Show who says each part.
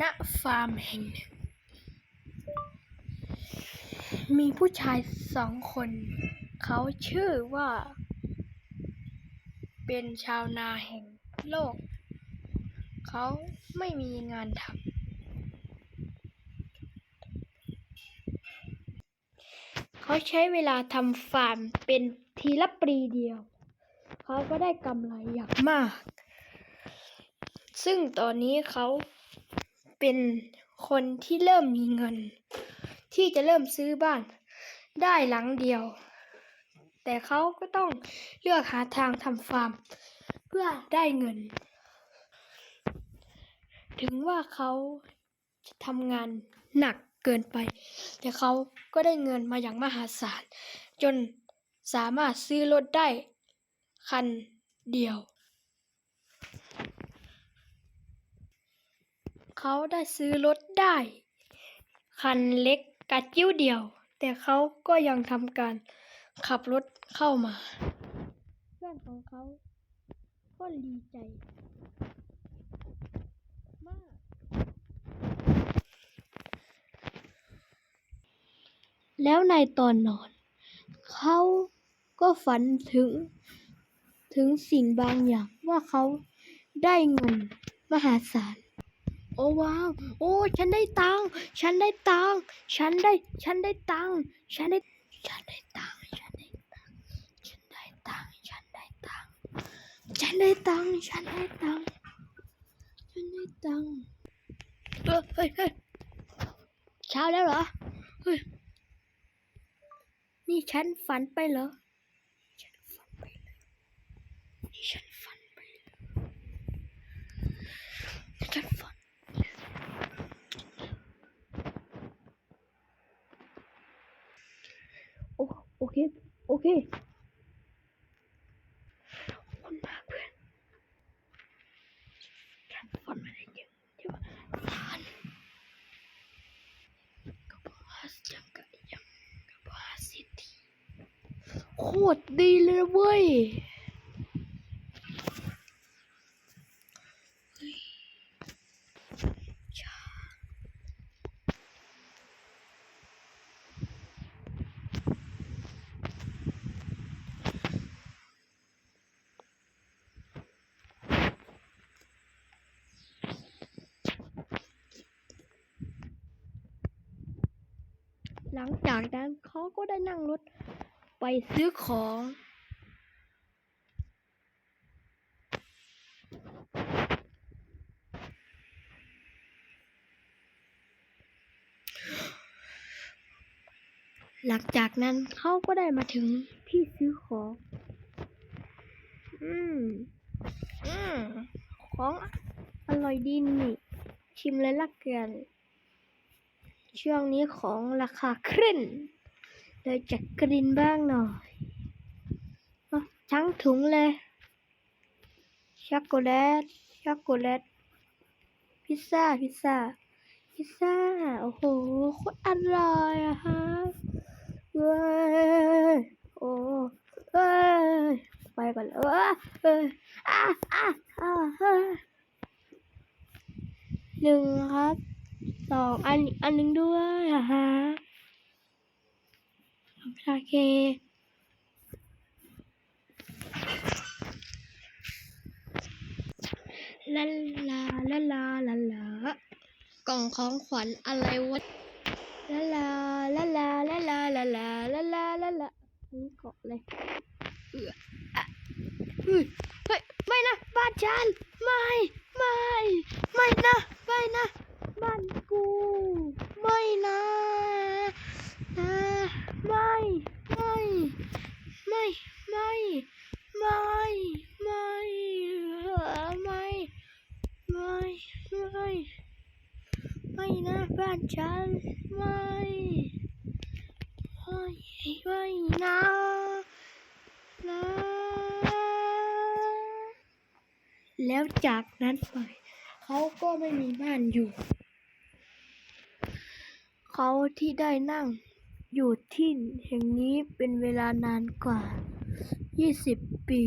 Speaker 1: ณฟาร์มแห่งหนึ่ง มีผู้ชายสองคน เขาชื่อว่า เป็นชาวนาแห่งโลก เขาไม่มีงานทำเขาใช้เวลาทำฟาร์มเป็นทีละปีเดียว เขาก็ได้กำไรอย่างมาก ซึ่งตอนนี้เขา เป็นคนที่เริ่มมีเงิน ที่จะเริ่มซื้อบ้านได้หลังเดียว แต่เขาก็ต้องเลือกหาทางทำฟาร์ม เพื่อได้เงิน ถึงว่าเขาจะทำงานหนักเกินไป แต่เขาก็ได้เงินมาอย่างมหาศาล จนสามารถซื้อรถได้คันเดียว เขาได้ซื้อรถได้ คันเล็กกระจิ้วเดียว แต่เขาก็ยังทำการขับรถเข้ามา เพื่อนของเขาก็ดีใจ มาก แล้วในตอนนอน เขาก็ฝันถึง ถึงสิ่งบางอย่างว่าเขาได้เงินมหาศาล โอ้ว้าว โอ้ ฉันได้ตังค์ ฉันได้ตังค์ ฉันได้ ฉันได้ตังค์ ฉันได้ ฉันได้ตังค์ ฉันได้ตังค์ ฉันได้ตังค์ ฉันได้ตังค์ ฉันได้ตังค์ ฉันได้ตังค์ ฉันได้ตังค์เฮ้ยเฮ้ยเช้าแล้วเหรอ เฮ้ย นี่ฉันฝันไปเหรอ ฉันฝันไปเลยนี่ฉันฝันไปเลยฉันฝัน โอโอเค โอเคนมากเพื่อนฉันฝันมาได้ยังเดี๋ยวฝันก็บว่าจังกะยังก็บว่าสิทธิโคตรดีเลยเว้ย หลังจากนั้นเขาก็ได้นั่งรถไปซื้อของ หลังจากนั้นเขาก็ได้มาถึงที่ซื้อของ อืม อืม ของอร่อยดีนี่ ชิมเลยละกัน ช่วงนี้ของราคาขึ้น เลยจะกรินบ้างหน่อยอทั้งถุงเลยช็อกโกแลตช็อกโกแลตพิซซ่าพิซซ่าพิซซ่าโอ้โหโคตรอร่อยอะฮะเว้ยโอ้เอ้ยไปก่อนเลยเว้ยเอ้ยอะอะอะเฮ้ยหนึ่งครับ สองอันอันหนึ่งด้วยอะฮะโอเคลาลาลาลาลาลากล่องของขวัญอะไรวะลาลาลาลาลาลาลาลาลาลาลาลานี่เกาะเลยเอออะเฮ้ยไม่นะบ้านฉันไม่ไม่ไม่นะไม่นะ ไม่นะนะไม่ไม่ไม่ไม่ไม่ไม่เอ่อไม่ไม่ไม่ไม่นะบ้านฉันไม่ไม่ไม่นะนะแล้วจากนั้นไปเขาก็ไม่มีบ้านอยู่ เขาที่ได้นั่งอยู่ที่แห่งนี้เป็นเวลานานกว่า 20 ปี